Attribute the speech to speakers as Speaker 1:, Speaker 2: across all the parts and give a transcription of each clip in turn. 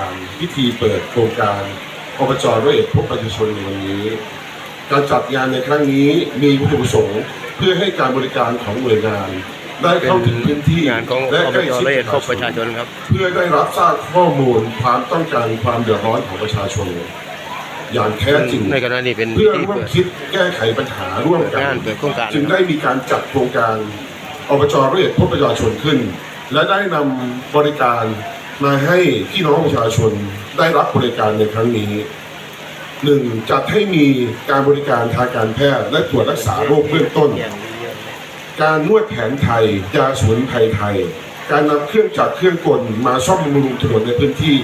Speaker 1: านพิธีเปิดโครงการอบจร้อยเอ็ดพบประชาชนในวันนี้ การจัดงานในครั้งนี้มีวัตถุประสงค์เพื่อให้การบริการของหน่วยงานได้เข้าถึงพื้นที่
Speaker 2: งานของ
Speaker 1: และ
Speaker 2: อบ
Speaker 1: ใกล้
Speaker 2: จ
Speaker 1: ชิด
Speaker 2: ละเอียดพ
Speaker 1: กั
Speaker 2: บบประชาชนครับ
Speaker 1: เพื่อได้รับทราบข้อมูลความต้องการความเดือดร้อนของประชาชน อย่างแท้จริง
Speaker 2: ในขณะนี้เป็น
Speaker 1: เพื่อ
Speaker 2: ที่
Speaker 1: ร่วม
Speaker 2: เปิด
Speaker 1: คิดแก้ไขปัญหาร่วมกัน
Speaker 2: งานเปิดโครงการ
Speaker 1: จึงได้มีการจัดโครงการอบจเรียกพบประชาชนขึ้น และได้นำบริการ มาให้พี่น้องประชาชนได้รับบริการในครั้งนี้หนึ่งจัดให้มีการบริการทางการแพทย์และตรวจรักษาโรคเบื้องต้น การนวดแผนไทยยาสมุนไพรไทย การนำเครื่องจักรเครื่องกลมาซ่อมบำรุงถนนในพื้นที่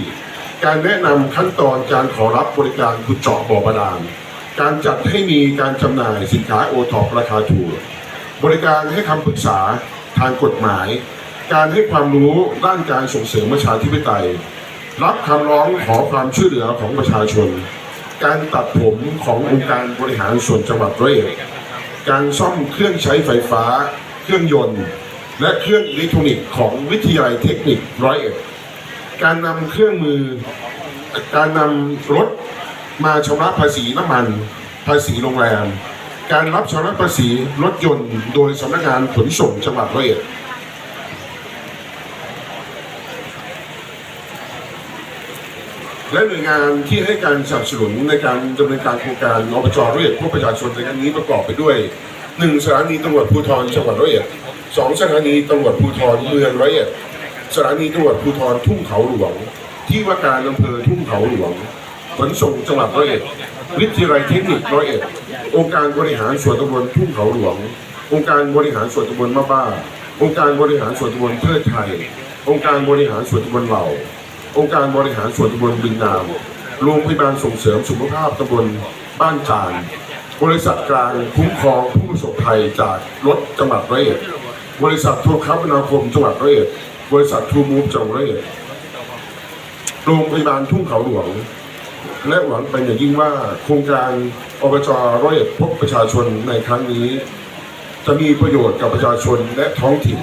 Speaker 1: การแนะนำขั้นตอนการขอรับบริการขุดเจาะบ่อบาดาลการจัดให้มีการจำหน่ายสินค้าโอทอปราคาถูกบริการให้คำปรึกษาทางกฎหมาย การให้ความรู้ด้านการส่งเสริมประชาธิปไตย รับคำร้องขอความช่วยเหลือของประชาชน การตัดผมขององค์การบริหารส่วนจังหวัดร้อยเอ็ดการซ่อมเครื่องใช้ไฟฟ้า เครื่องยนต์ และเครื่องอิเล็กทรอนิกส์ของวิทยาลัยเทคนิคร้อยเอ็ดการนำเครื่องมือ การนำรถมาชำระภาษีน้ำมัน ภาษีโรงแรม การรับชำระภาษีรถยนต์ โดยสำนักงานขนส่งจังหวัดร้อยเอ็ด และหน่วยงานที่ให้การสนับสนุนในการดำเนินการโครงการอบจร้อยเอ็ดพวกประชาชนในครั้งนี้ประกอบไปด้วยหนึ่งสถานีตำรวจภูธรจังหวัดร้อยเอ็ดสองสถานีตำรวจภูธรเมืองร้อยเอ็ดสถานีตำรวจภูธรทุ่งเขาหลวง ที่ว่าการอำเภอทุ่งเขาหลวงขนส่งจังหวัดร้อยเอ็ดวิทยาลัยเทคนิคร้อยเอ็ดองค์การบริหารส่วนตำบลทุ่งเขาหลวง องค์การบริหารส่วนตำบลมะบ้า องค์การบริหารส่วนตำบลเพื่อไทย องค์การบริหารส่วนตำบลเหล่า องค์การบริหารส่วนตำบลบึงนามโรงพยาบาลส่งเสริมสุขภาพตำบลบ้านจานบริษัทกลางคุ้มครองผู้ประสบภัยจากรถจังหวัดร้อยเอ็ดบริษัทโทรคมนาคมจังหวัดร้อยเอ็ดบริษัททูมูฟจังหวัดร้อยเอ็ดโรงพยาบาลทุ่งเขาหลวง และหวังเป็นอย่างยิ่งว่าโครงการอบจร้อยเอ็ดพบประชาชนในครั้งนี้ จะมีประโยชน์กับประชาชนและท้องถิ่น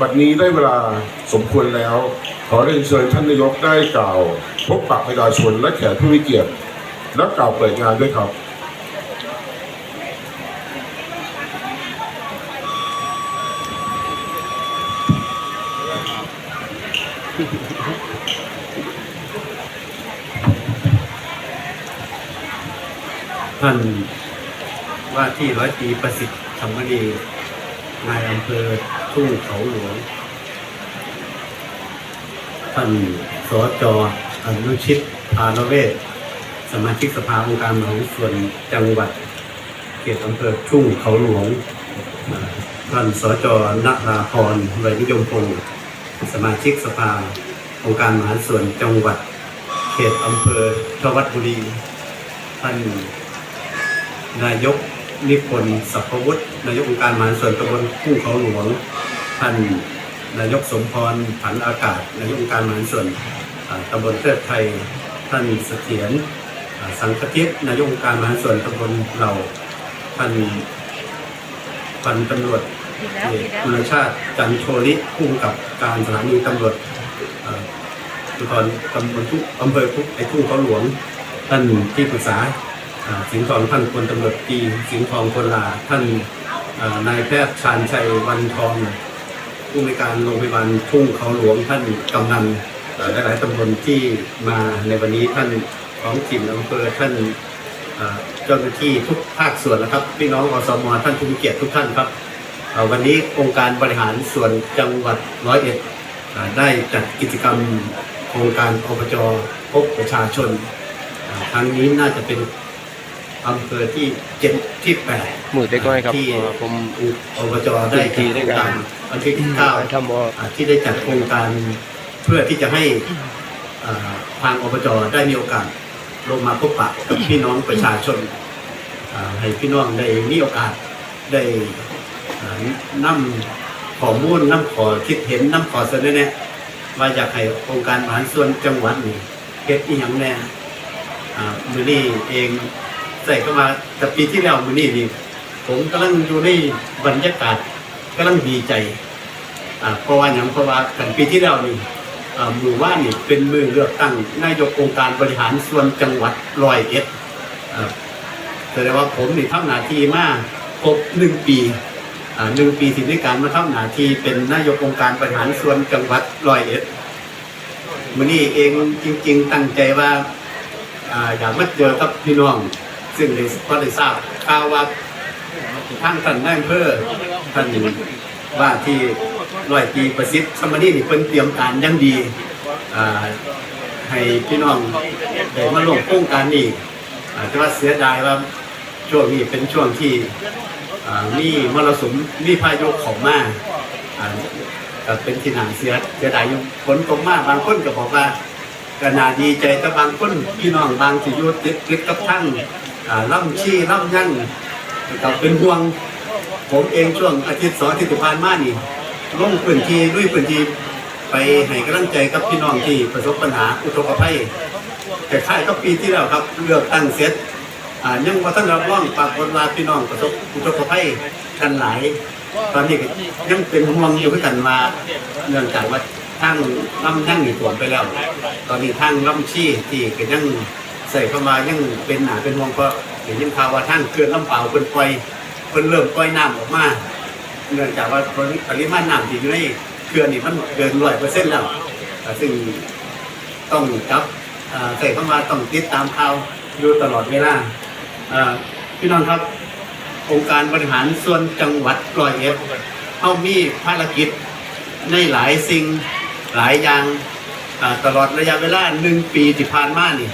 Speaker 1: บัดนี้ได้เวลาสมควรแล้ว อเรียนเชิญท่านนายกได้กล่าว พบปะประชาชนและแขกผู้มีเกียรติและกล่าวเปิดงานด้วยครับ
Speaker 3: ท่านว่าที่ร้อยตรีประสิทธิ์ธรรมดีนายอำเภอทุ่งเขาหลวง ท่านสจอนุชิตพานเวศสมาชิกสภาองค์การบริหารส่วนจังหวัด เขตอำเภอทุ่งเขาหลวงท่านสจนราพรเวยนิยมพงศ์สมาชิกสภาองค์การบริหาส่วนจังหวัด เขตอำเภอทวัดบุรี ท่านนายกนิพนธ์สัพพวุฒินายกองค์การมหาส่วนตำบลทุ่งเขาหลวง ท่าน นายกสมพรผันอากาศนายกองค์การมหาส่วนตำบลเทิดไทย ท่านเสถียรสังคทิตนายกองค์การมหาส่วนตำบลเราท่านพันตำรวจเอกคุณชาติจันโชลิผู้กำกับการสถานีตำรวจอ่าภูธรตำบลทุ่งอำเภอทุ่งไอ้ทุ่งเขาหลวง ท่านที่ปรึกษาสิงห์ทองท่านพลตำรวจตีสิงห์ทองพลลาท่านนายแพทย์ชาญชัยวันทอง ผู้ในวยการโรงพยาบาลทุ่งเขาหลวงท่านกำนันหลายๆตำบลที่มาในวันนี้ท่านท้องถิ่นอำเภอท่านเจ้าหน้าที่ทุกภาคส่วนนะครับ พี่น้องอสมท่านผู้มีเกียรติทุกท่านครับวันนี้องค์การบริหารส่วนจังหวัดร้อยเอ็ดได้จัดกิจกรรมโครงการอบจพบประชาชนครั้งนี้น่าจะเป็น อำเภอที่เจ็ดที่แปด
Speaker 2: มือได้ก็ให้ครับ
Speaker 3: ที่
Speaker 2: เอ่อผม
Speaker 3: อบจได้จัดโครงการวันที่เก้า
Speaker 2: ทำบ่
Speaker 3: อ่าที่ได้จัดโครงการเพื่อที่จะให้อ่าทางอบจได้มีโอกาสลงมาพบปะกับพี่น้องประชาชนอ่าให้พี่น้องได้มีโอกาสได้อ่านำข้อมูลนำขอคิดเห็นนำขอเสนอแนะว่าอยากให้องค์การบริหารส่วนจังหวัดนี่เฮ็ดอีหยังแน่อ่ามือนี่เอง ใส่เข้ามาแต่ปีที่แล้วมือนี่นี่ผมกำลังอยู่ในบรรยากาศกำลังดีใจอ่าเพราะว่าอย่างเพราะว่ากันปีที่แล้วนี่อ่าอ่ามือว่านี่เป็นมือเลือกตั้งนายกองค์การบริหารส่วนจังหวัดร้อยเอ็ดอ่าแสดงว่าผมนี่ทำหน้าที่มาครบหนึ่งปีอ่าหนึ่งปีสิในการมาทำหน้าที่เป็นนายกองค์การบริหารส่วนจังหวัดร้อยเอ็ดมื่อนี้เองจริง ๆ ตั้งใจว่าอ่าอยากมาเจอกับพี่น้อง ซึ่งได้ก็ได้ทราบข่าวว่าทางท่านนายอำเภอท่านว่าที่ร้อยปีประสิทธิ์สมนีนี่เพิ่นเตรียมการอยังดีอ่าให้พี่น้องได้มาลงโครงการนี้อ่าแต่ว่าเสียดายว่าช่วงนี้เป็นช่วงที่อ่มีมรสุมมีพายุเข้ามาก็เป็นที่หนาเสียเสียดายอยู่ฝนตกมากบางคนก็บอกว่าก็น่าดีใจแต่บางคนพี่น้องบางที่อยู่ติดติดกับทั้งอ่า ล่ำชี้ล่ำยั่งก็เป็นห่วง ผมเองช่วงอาทิตย์สองอาทิตย์ที่ผ่านมานี่ลงพื้นที่ด้วยพื้นที่ไปให้กำลังใจกับพี่น้องที่ประสบปัญหาอุทกภัยแต่ค่ายก็ปีที่แล้วครับเลือกตั้งเสร็จยังว่าท่านรับรองปรากฏว่าพี่น้องประสบอุทกภัยกันหลาย ตอนนี้ยังเป็นห่วงอยู่เหมือกันว่าเนื่องจากว่าทางลำยั่งอยู่ถ่วมไปแล้ว ตอนนี้ทางลำชี้ที่ก็ยัง ใส่เข้ามายังเป็นหนาเป็นห่วงเพราะเห็นยังข่าวว่าท่างเกินลำเปล่าเป็นปล่อยเพิ่นเริ่มปล่อยน้ำออกมาเนื่องจากว่าปริมาณน้ำที่อยู่ในเขื่อนนี่มันเกินร้อยเปอร์เซ็นต์แล้วซึ่งต้องจับใส่เข้ามาต้องติดตามข่าวอยู่ตลอดเวลาพี่น้องครับองค์การบริหารส่วนจังหวัดร้อยเอ็ดเขามีภารกิจในหลายสิ่งหลายอย่างตลอดระยะเวลาหนึ่งปีที่ผ่านมานี่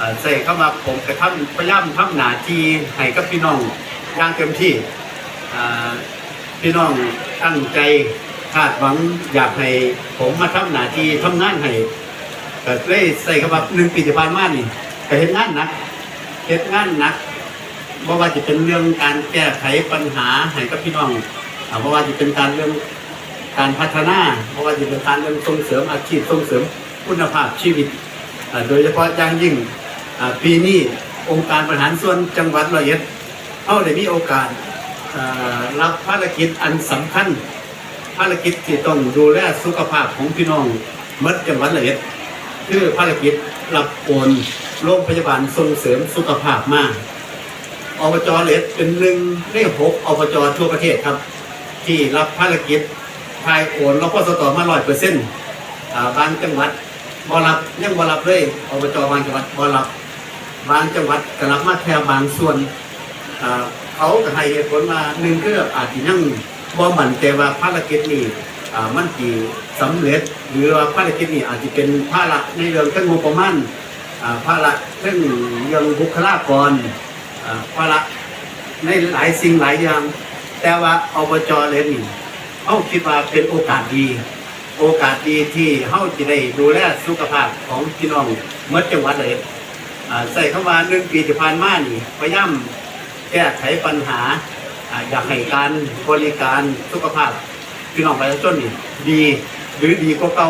Speaker 3: อ่าใส่เข้ามาผมกระทำพยายามทำหนาที่ให้กับพี่น้องอย่างเต็มที่พี่น้องตั้งใจคาดหวังอยากให้ผมมาทำหนาที่ทำงานให้ก็เลยใส่เข้ามาหนึ่งปีที่ผ่านมานี่ก็เห็นงานนักเห็นงานหนักเพราะว่าจะเป็นเรื่องการแก้ไขปัญหาให้กับพี่น้องอ่าเพราะว่าจะเป็นการเรื่องการพัฒนาเพราะว่าจะเป็นการเรื่องส่งเสริมอาชีพส่งเสริมคุณภาพชีวิต โดยเฉพาะอย่างยิ่ง ปีนี้องค์การบริหารส่วนจังหวัดร้อยเอ็ดเข้าได้มีโอกาสรับภารกิจอันสำคัญ ภารกิจที่ต้องดูแลสุขภาพของพี่น้องเมดจังหวัดร้อยเอ็ดคือภารกิจรับโอนโรงพยาบาลส่งเสริมสุขภาพมากอบจเลสเป็นหนึ่งในหกอบจทั่วประเทศครับ ที่รับภารกิจทายโอนแล้วก็สตอมาร้อยเปอร์เซ็นต์บางจังหวัดบรับยังบรับเลยอบจบางจังหวัดบรับ บางจังหวัดก็รับมาแค่บางส่วนเขาก็ให้เหตุผลมาหนึ่งคืออาจจะยังบ่มั่นใจว่าภารกิจนี้อ่มันกี่สำเร็จ หรือว่าภารกิจนี้อาจจะเป็นภาระในเรื่องทั้งงบประมาณภาระเรื่องเรื่องบุคลากรภาระในหลายสิ่งหลายอย่าง แต่ว่าอบจเลยนี่เขาคิดว่าเป็นโอกาสดี โอกาสดีที่เขาจะได้ดูแลสุขภาพของพี่น้องเมื่อจังหวัดเลย ใส่เข้ามาหนึ่งปีที่ผ่านมานี่พยายามแก้ไขปัญหาอยากให้การบริการสุขภาพพี่น้องประชาชนนี่ดีหรือดีกว่าเก่า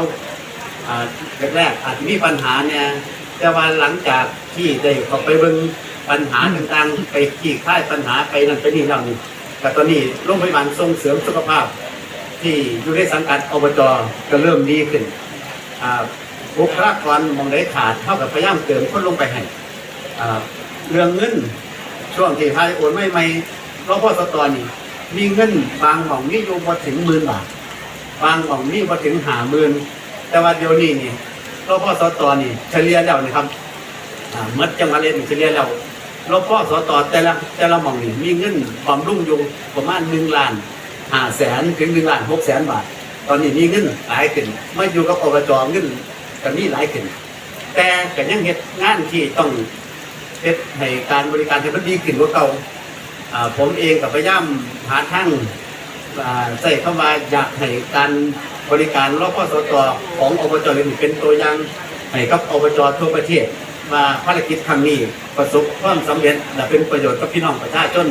Speaker 3: แรกๆอาจจะมีปัญหาเนี่ยแต่ว่าหลังจากที่ได้เข้าไปเบิ่งปัญหาต่างๆไปขี้คลายปัญหาไปนั่นไปนี่แล้วนี่แต่ตอนนี้โรงพยาบาลส่งเสริมสุขภาพ ที่อยู่ในสังกัดอบจก็เริ่มดีขึ้นอ่า บุคลากรมองได้ขาดเท่ากับพยายามเติมคนลงไปให้เรื่องเงินช่วงที่พายโอนไม่ไม่รพสตอนี่มีเงินบางหม่องนี่อยู่บ่ถึงหมื่นบาทบางของนี่พอถึงหาหมื่นแต่ว่าเดี๋ยวนี้นี่รพสตอนี่เฉลี่ยแล้วนะครับเมื่อจังหวัดเลยนี่เฉลี่ยแล้วรพสตอแต่ละแต่ละหม่องนี่มีเงินบำรุงอยู่ประมาณหนึ่งล้านห้าแสนถึงหนึ่งล้านหกแสนบาท ตอนนี้มีเงินหลายขึ้นมาอยู่กับอบจเงิน กันนี้หลายขึ้น แต่ก็ยังเฮ็ดงานที่ต้องเฮ็ดให้การบริการให้มันดีขึ้นกว่าเก่าผมเองกับพยายามหาทางใส่เข้ามาอยากให้การบริการรอบพสตของอบจเลยเป็นตัวอย่างให้กับอบจทั่วประเทศว่าภารกิจครั้งนี้ประสบความสำเร็จและเป็นประโยชน์กับพี่น้องประชาชน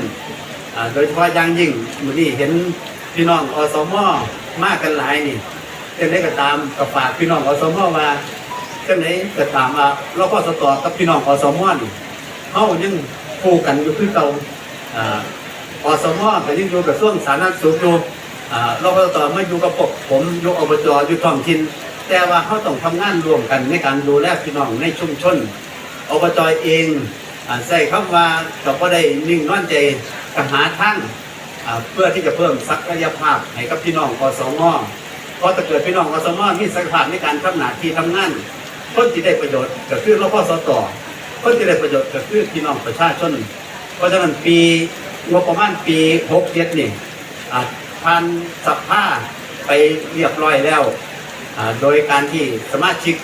Speaker 3: โดยเฉพาะอย่างยิ่งมื้อนี้เห็นพี่น้องอสมมากันหลายนี่ จังไดก็ตามก็ฝากพี่น้องอสมอว่าจังไดก็ตามว่ารพสตกับพี่น้องอสมอนี่เฮายังคู่กันอยู่คือเก่าอ่าอสมก็ยังอยู่กับส่วงสาธารณสุขอยู่อ่าเราก็ต่อมาอยู่กับพวกผมอยู่อบจอยู่ท้องถิ่นแต่ว่าเขาต้องทำงานร่วมกันในการดูแลพี่น้องในชุมชนอบจเองใส่คำว่าเราก็ได้นิ่งนอนใจกับหาทางอ่าเพื่อที่จะเพิ่มศักยภาพให้กับพี่น้องอสม เพราะถ้าเกิดพี่น้องอสมมีศักยภาพในการทำหน้าที่ทำงานคนที่ได้ประโยชน์ก็คือรพสตคนที่ได้ประโยชน์ก็คือพี่น้องประชาชนเพราะฉะนั้นปีงบประมาณปี6เจ็ดนี่อ่าผ่านสภาไปเรียบร้อยแล้วโดยการที่สมาชิก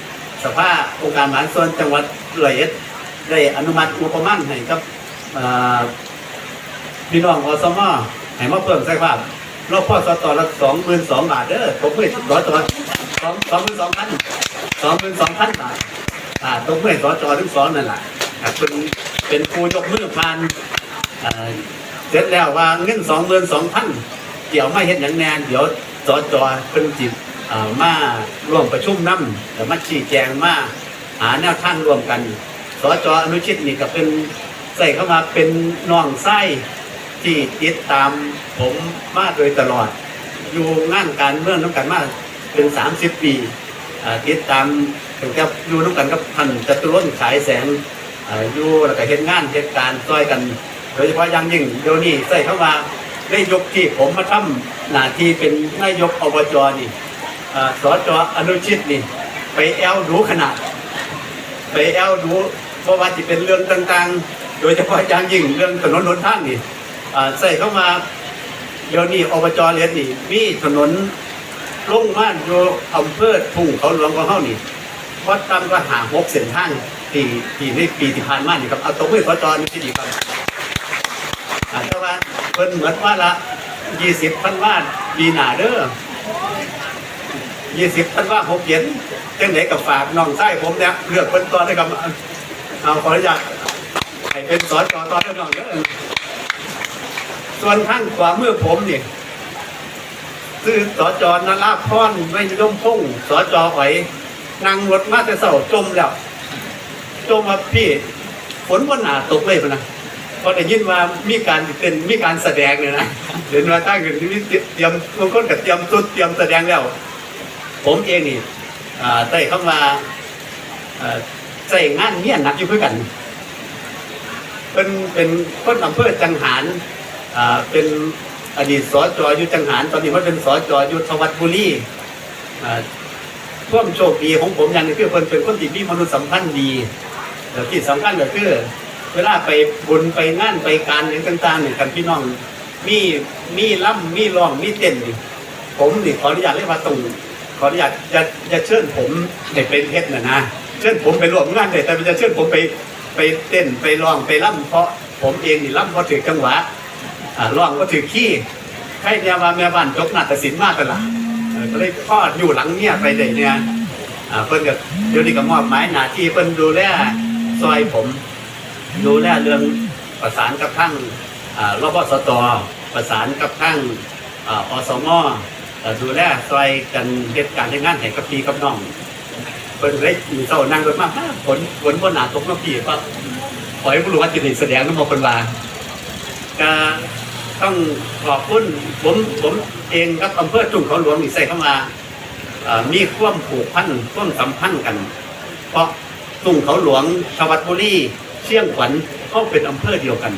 Speaker 3: สภาองค์การบริหารส่วนจังหวัดร้อยเอ็ดได้อนุมัติงบประมาณให้กับพี่น้องอสมให้มาเพิ่มศักยภาพ รพสตละสองหมื่นสองบาทเด้อผมเพื่อร้อยตัวสองสองหมื่นสองพันสองหมื่นสองพันบาทอ่าตรงเมื่อสจทั้งสองนั่นแหละเป็นเป็นครูยกมือผ่านเสร็จแล้วว่าเงินสองหมื่นสองพันเดี๋ยวไม่เห็นอย่างแนนเดี๋ยวสจเป็นจิตอ่ามาร่วมประชุมน้ำเดี๋ยวมาชี้แจงมาหาแนวทางร่วมกันสจอนุชิตนี่ก็เป็นใส่เข้ามาเป็นน้องไส้ ที่ติดตามผมมาโดยตลอด อยู่งานการเมืองน้ำกันมาเป็นสามสิบปีติดตามถึงจะอยู่ร่วมกันกับท่านจตุรนต์ฉายแสงออยู่แล้วก็เห็นงานเหตุการณ์ช่วยกัน โดยเฉพาะยังยิ่งเดี๋ยวนี้ใส่เข้ามาได้ยกที่ผมมาทำหน้าที่เป็นนายกอบจนี่อ่าสจอนุชิตนี่ ไปแอลดูขนาด ไปแอลดูเพราะว่าจะเป็นเรื่องต่างๆ โดยเฉพาะอย่างยิ่งเรื่องถนนหนทางนี่ ใส่เข้ามาเดี๋ยวนี้อบจเรียนนี่มีถนนลงมาอยู่อำเภอทุ่งเขาหลวงของเฮานี่วัดตามก็หาหกเส้นทางที่ที่ในปีที่ผ่านมานี่ครับเอาตัวมือสจนี่ที่ดีครับอาจจะว่าเพิ่นเหมือนว่าละยี่สิบพันว่าปีหนาเด้อยี่สิบพันว่าหกเย็นจังไหนกับฝากน้องไส้ผมเนี่ยเลือกเพิ่นตอนนะครับเอาขออนุญาตให้เป็นสจตอนเด้อน้องเด้อ ส่วนข้างขวาเมื่อผมเนี่ยคือสจอนราพรไม่ย่มพงษ์สจอ๋อยนั่งรถมาแต่เสาจมแล้วจมมาพี่ฝนวันหนาตกเลยพะนะพอได้ยินว่ามีการเป็นมีการแสดงเนี่ยนะเห็นว่าตั้งกันมีเตรียมบางคนก็เตรียมสุดเตรียมแสดงแล้ว ผมเองนี่อ่าได้เข้ามาใส่งานเมียนหนักอยู่เพื่อกัน เป็นเป็นคนอำเภอจังหาร เป็นอดีตสจอยู่จังหารตอนนี้มันเป็นสจอยู่ทวัดบุรีอ่วามโชคดีของผมอย่างนึงคือคนเป็นคนที่มีมนุษยสัมพันธ์ดีแล้วที่สำคัญก็คือเวลาไปบุญไปงานไปการอย่างต่างๆเนี่ยกันพี่น้องมีมีล่ำมีร้องมีเต้นผมนี่ขออนุญาตเรียกว่าตรงขออนุญาตจะจะเชิญผมให้เป็นเพชรนะนะเชิญผมไปร่วมงานเลยแต่จะเชิญผมไปไปเต้นไปร้องไปล่ำเพราะผมเองนี่ล่ำเพราะถือจังหวะ ร้องก็ถือขี้ใครเนี่ยมาแม่บ้านจบนาฏศิลป์มากกันละเออก็เลยทออยู่หลังเนี่ยไปเลยเนี่ยอ่าเพิ่นก็เดี๋ยวนี้ก็มอบหมายหน้าที่เพิ่นดูแลซอยผมดูแลเรื่องประสานกับทั้งอ่ารพสตประสานกับทั้งอ่าอสมเอ่อดูแลซอยกันเหตุการณ์ในงานแห่งกับพี่กับน้องเพิ่นเลยมีเจ้านั่งรถมาอ้าฝนฝนบนหนาตกน้ำพี่ก็ขอให้ผู้รู้ว่าจะได้แสดงน้ำมาเป็นว่าก็ ต้องขอบคุณผมผมเองกับอำเภอจุ่มเขาหลวงนี่ใส่เข้ามามีความผูกพันความสัมพันธ์กัน เพราะตุ่งเขาหลวงชวัดบุรีเชียงขวัญเขาเป็นอำเภอเดียวกัน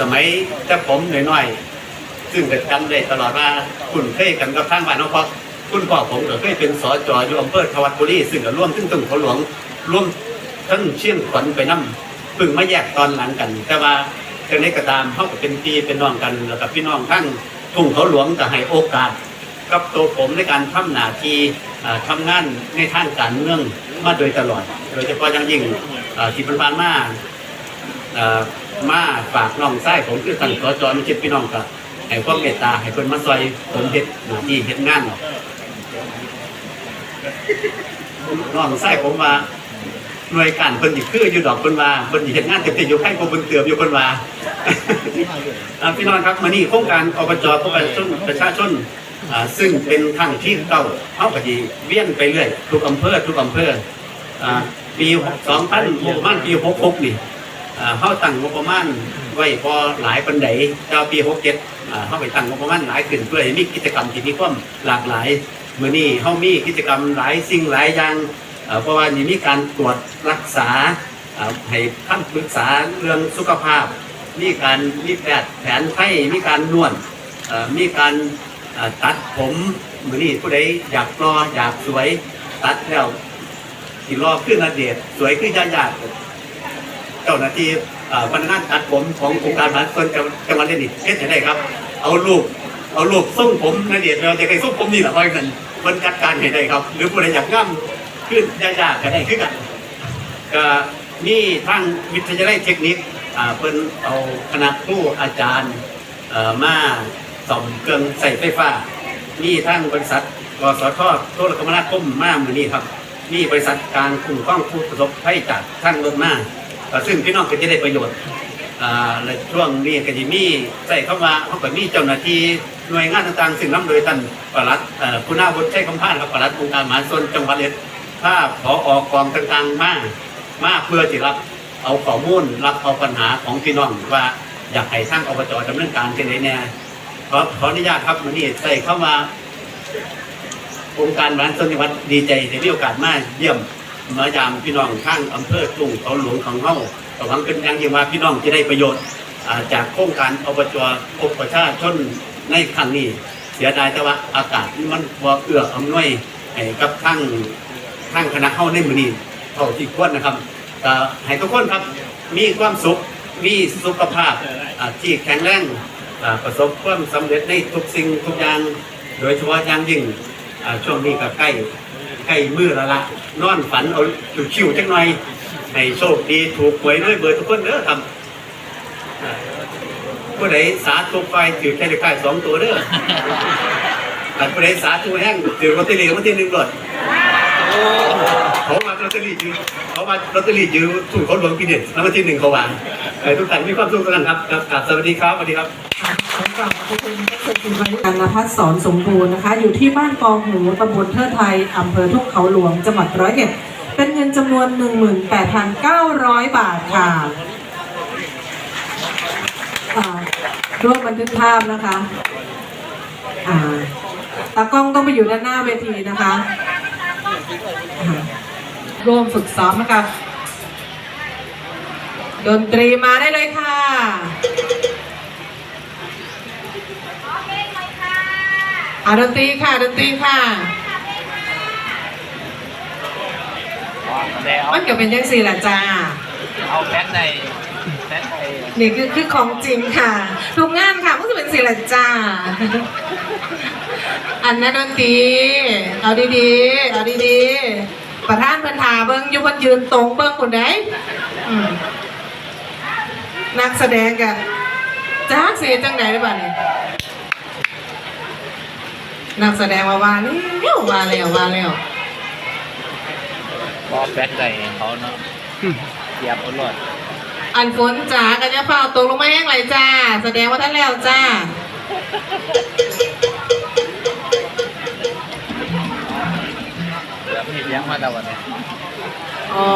Speaker 3: สมัยแต่ผมน้อยๆซึ่งก็จำได้ตลอดว่าคุณเคยกันกับทางบ้านเนาะเพราะคุณพ่อผมก็เคยเป็นสจอยู่อำเภอชวัดบุรีซึ่งก็ร่วมถึงตุ่งเขาหลวงร่วมทั้งเชียงขวัญไปนั่เพิ่งมาแยกตอนหลังกัน แต่ว่า จังไดก็ตามเขาก็เป็นพี่เป็นน้องกันแล้วกับพี่น้องทั้งทุ่งเขาหลวงก็ให้โอกาส กับตัวผมในการทำหน้าที่อ่าทำงานในทางการเมืองมาโดยตลอด โดยเฉพาะอย่างยิ่งที่ผ่านมาอ่ามาฝากน้องไส้ผมคือท่านสจมิจิตพี่น้องกับให้ความเมตตาให้เพิ่นมาซอยผมเฮ็ดหน้าที่เฮ็ดงานน้องไส้ผมว่า หน่วยการเพิ่นสิคืออยู่ดอกเพิ่นว่าเพิ่นสิเฮ็ดงานเต็มที่อยู่ให้บ่เพิ่นเตือบอยู่เพิ่นว่าพี่น้องครับมานี่โครงการอบจโครงกาชนประชาชนซึ่งเป็นทางที่เก่าเฮาก็สิเวียนไปเรื่อยทุกอำเภอทุกอำเภออ่าปี2000ประมาณปี66นี่อ่าเฮาตั้งงบประมาณไว้พอหลายปานใดเจ้าปี67อ่าเฮาไปตั้งงบประมาณหลายขึ้นเพื่อให้มีกิจกรรมที่มีความหลากหลายมื่อนี้เฮามีกิจกรรมหลายสิ่งหลายอย่าง เอ่อเพราะว่านี่มีการตรวจรักษาเอ่อให้คำปรึกษาเรื่องสุขภาพ มีการมีแพทย์แผนไทยมีการนวดเอ่อมีการตัดผมมือนี้ผู้ใดอยากรออยากสวยตัดแล้วที่รอขึ้นนาเดชน์สวยขึ้นยาๆเจ้าหน้าที่อ่อพนักงานตัดผมขององค์การบริหารส่วนจังหวัดเรนนี่เฮ็ดให้ได้ครับ เอารูปเอารูปส่งผมนาเดียดเราจะให้ส่งผมนี่หละพราะกันมันจัดการให้ได้ครับ หรือผู้ใดอยากง่ำ ขึ้นยากๆก็ได้ขึ้นกันก็มีทางวิทยาลัยเทคนิคเพิ่นเอาคณะครูอาจารย์มาส่อมเครื่องใส่ไฟฟ้ามีทางบริษัทกสทโทรคมนาคมมามือนี้ครับมีบริษัทการคุ้มครองผู้ประสบภัยจากทางรถมาซึ่งพี่น้องก็จะได้ประโยชน์อ่าและช่วงนี้ก็จะมีใส่เข้ามาเขาก็มีเจ้าหน้าที่หน่วยงานต่างๆ ซึ่งนำโดยท่านปลัดคุณอาวุฒิชัยคำพานครับปลัดองค์การมหาส่วนจังหวัดเลย ถ้าพอออกกองต่างๆมากมากเพื่อที่รับเอาข้อมูลรับเอาปัญหาของพี่น้องว่าอยากให้ทางอบจดำเนินการเป็นไรแน่ขอขออนุญาตครับวันนี้ใส่เข้ามาองค์การบริหารส่วนจังหวัดดีใจที่มีโอกาสมาเยี่ยมมายามพี่น้องข้างอำเภอทุ่งเขาหลวงของเฮาก็หวังเป็นอย่างยิ่งว่าพี่น้องจะได้ประโยชน์จากโครงการอบจพบประชาชนในครั้งนี้ เสียดายแต่ว่าอากาศมันบ่เอื้ออำนวยให้กับทั้ง ทั้งคณะเฮาในมือนี้เท่าที่ควรนะครับก็ให้ทุกคนครับมีความสุขมีสุขภาพที่แข็งแรงประสบความสำเร็จในทุกสิ่งทุกอย่าง โดยเฉพาะอย่างยิ่งช่วงนี้ก็ใกล้ใกล้มือแล้วละนอนฝันเอาอยู่คิวจังหน่อยให้โชคดีถูกหวยด้วยเบอร์ทุกคนเด้อครับผู้ใดสาธุไปถือแค่ได้ค่ายสองตัวเด้อแต่ผู้ใดสาธุแห้งถือลอตเตอรี่รางวันที่หนึ่งหลด เขามาลอตเตอรี่ยืมเขามาลอตเตอรี่ยืมถูกเขาหลวงปีเด็ดรางวัลที่หนึ่งเขาวางเอ่อทุกท่านมีความสุขกันครับครับครับสวัสดีครับสวัสดีครับ
Speaker 2: ขอกราบขอบคุณคุณวรรณพัฒน์สอนสมบูรณ์นะคะ อยู่ที่บ้านกองหมูตำบลเทิดไทยอำเภอทุ่งเขาหลวงจังหวัดร้อยเอ็ดเป็นเงินจำนวน 18,900 บาทค่ะอ่าร่วมบันทึกภาพนะคะอ่าตากล้องต้องไปอยู่ด้านหน้าเวทีนะคะอ่า ร่วมฝึกซ้อมนะคะดนตรีมาได้เลยค่ะ อาดนตรีค่ะดนตรีค่ะ
Speaker 4: แล้ว
Speaker 2: มันเกิดเป็นยังสี่ละจ้า
Speaker 4: เอาแพทในแพทใน
Speaker 2: นี่คือคือของจริงค่ะ ทุกงานค่ะมันจะเป็นสี่ละจ้า อันนั้นดนตรีเอาดีๆ เอาดีๆ ประธานพันธาเบิ้งอยุบนยืนตรงเบิ้งคนใดอืมนักแสดงกันจ้าเสียจังไหนหรือเปล่าเนี่ยนักแสดงมาว่าแล้วว่าแล้วว่าแล้ว
Speaker 4: บอแพทในเขาเนาะเหยียบเอารถ
Speaker 2: อันฝนจ๋ากันจะเฝ้าตกลงมาแห้งไหลจ้า แสดงว่าท่านแล้วจ้า
Speaker 4: เลี้ยงมาต่วันนี้
Speaker 2: อ๋อ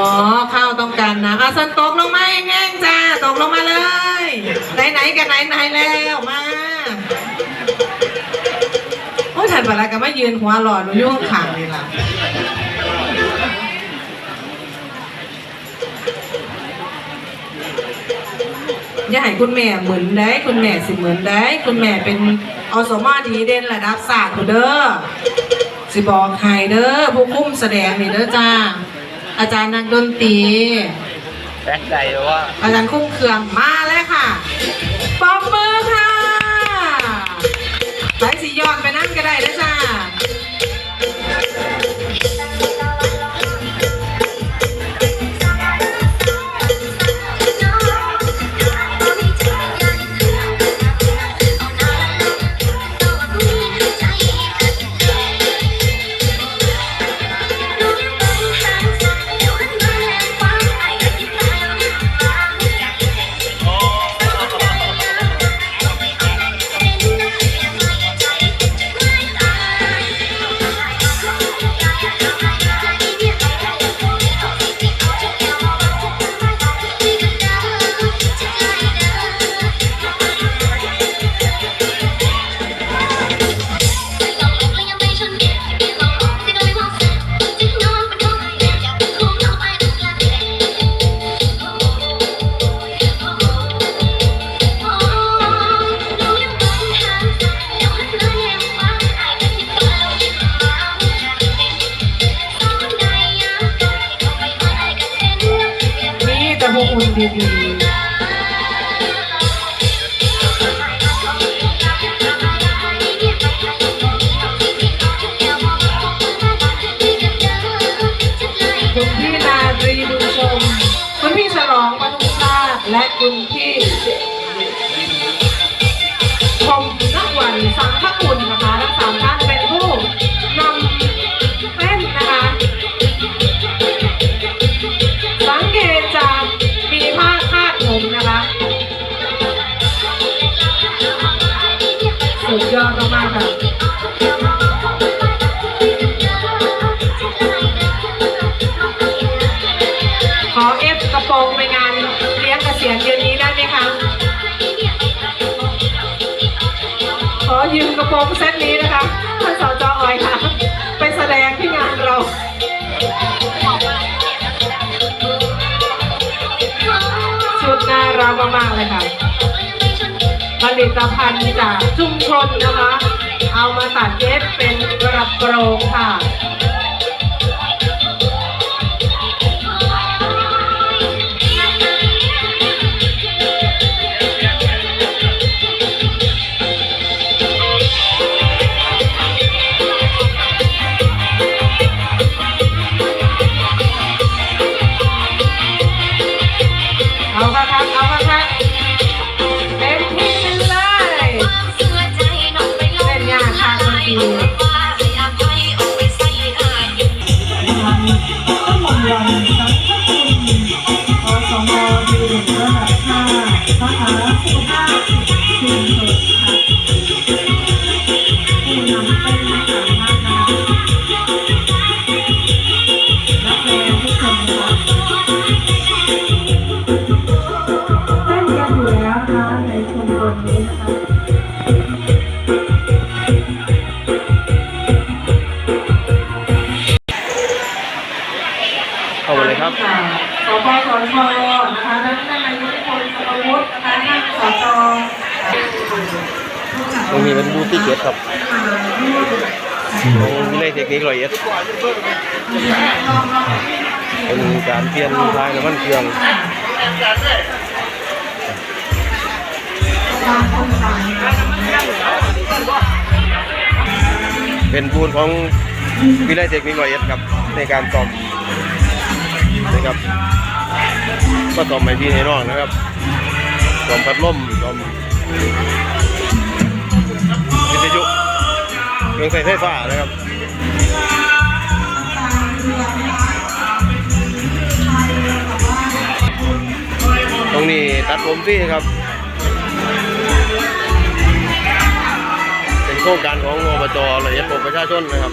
Speaker 2: ข้าวต้องการนะอาสันตกลงมาแห้งจ้าตกลงมาเลย ไหนๆกันไหนๆแล้วมาโอ้ถัดไปแล้วก็มายืนหัวหลอดหนูอยุ่ข้างๆนี่ล่ะอย่าให้คุณแม่เหมือนได้ คุณแม่สิเหมือนได้ คุณแม่เป็นอสมดีเด่นระดับศาสตร์เด้อ สิบอกให้เด้อผู้คุ้มแสดงนี่เด้อจ้า อาจารย์นักดนตรี
Speaker 4: แพทในว่า
Speaker 2: อาจารย์คุ้มเครื่องมาแล้วค่ะปอบมือค่ะไปสิย้อนไปนั่งก็ได้เด้ คุณพี่ชมนักวันสังฆคุณค่ะ ระโปรงเซตนี้นะคะท่านสจออยค่ะ ไปแสดงที่งานเราชุดน่ารักมากๆเลยค่ะผลิตภัณฑ์จากชุมชนนะคะ เอามาตัดเย็บเป็นกระโปรงค่ะ ครับตร
Speaker 5: งวิ
Speaker 4: เลยเทคนิคร้อยเอ็ดเป็นการเปลี่ยนท้ายน้ำมันเครื่องเป็นบูธของวิเลเทคนิคร้อยเอ็ดครับ ในการซ่อมนะครับก็ซ่อมให้พี่ให้น้องนะครับซ่อมพัดลมซ่อม รื่องใส่ไฟฟ้านะครับตรงนี้ตัดผมฟรีครับเป็นโครงการของอบจละเอียดปกประชาชนนะครับ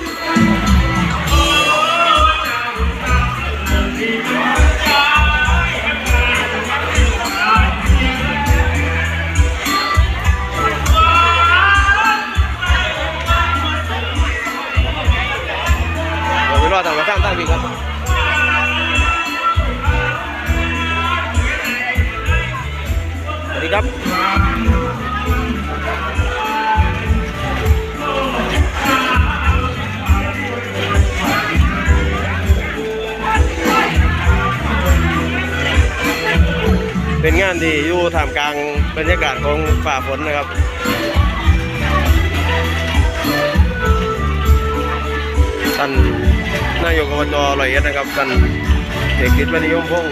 Speaker 4: อทางกระซ้างตั้งพี่ครับสวัสดีครับเป็นงานที่อยู่ท่ามกลางบรรยากาศของฝ่าฝนนะครับท่าน นายกอบจร้อยเอ็ดนะครับท่านเอกฤทธิ์มณียมพงศ์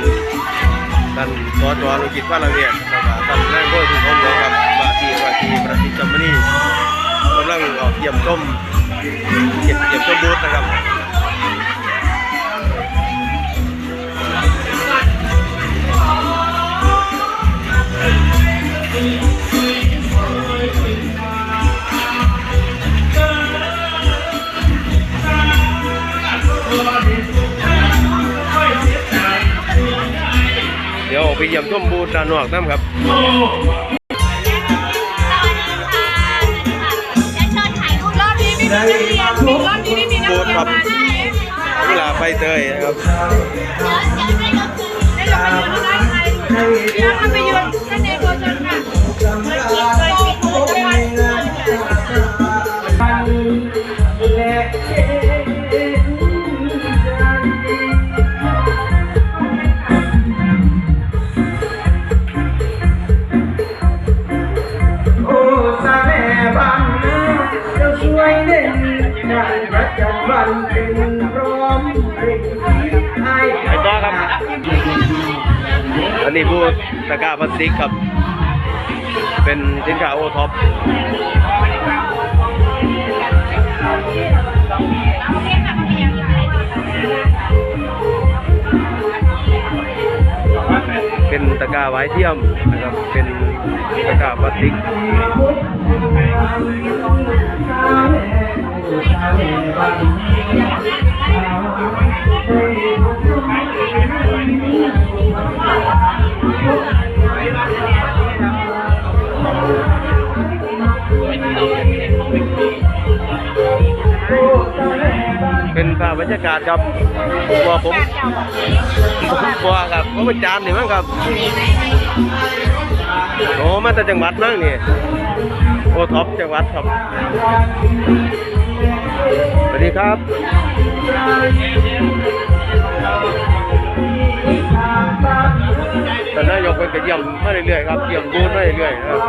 Speaker 4: ท่านสจอนุกิจพาละเวียดแล้วก็ท่านนายอำเภอสุพรรณบุรีครับว่าที่ว่าที่ประสิทธิ์จำมณีกำลังออกเยี่ยมชมเก็บเยี่ยมชมบูธนะครับ ไปเยี่ยมชมบูธด้านนอกน้ำครับ
Speaker 6: รอบนี้ไม่มีนักเรียนมีรอบนี้ไม่มีนัก
Speaker 4: บูธ
Speaker 6: เรียน
Speaker 4: ครับ
Speaker 6: มาใช่
Speaker 4: เวลาไปเตยนะครับ
Speaker 6: นนี้บูธตะกร้าพลาสติกครับ เป็นสินค้าโอท็อปเป็นตะกร้าไว้เทียมนะครับ เป็นตะกร้าพลาสติก เป็นภาพบรรยากาศครับบัวผมบัวครับผมเป็นจานนี่มั้งครับโอ้มาจากจังหวัดนั่งนี่โอท็อปจังหวัดครับสวัสดีครับ แต่นายกเป็นก็เยี่ยมมาเรื่อยๆครับเยี่ยมบูธมาเรื่อยๆนะครับ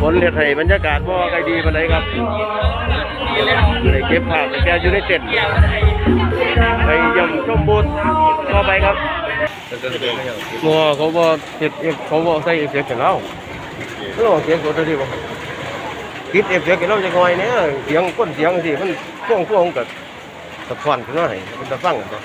Speaker 6: ผลเรียดให้บรรยากาศว่าใครดีมาไหนใดครับเลยเก็บภาพแต่แกอยู่ในเต็นท์ไปย่ำชมบูธต่อไปครับมัวเขาบอกเห็ดเขาบอกใส่เอฟเฟกต์ให้เราเราเสียงกดได้ดีบ่ คิดเอฟเฟกต์เราจะคอยเนี่ยเสียงก้นเสียงสิมันพ่วงพ่วงกับสะท้อนขึ้นมาให้มันจะฟังกันตัว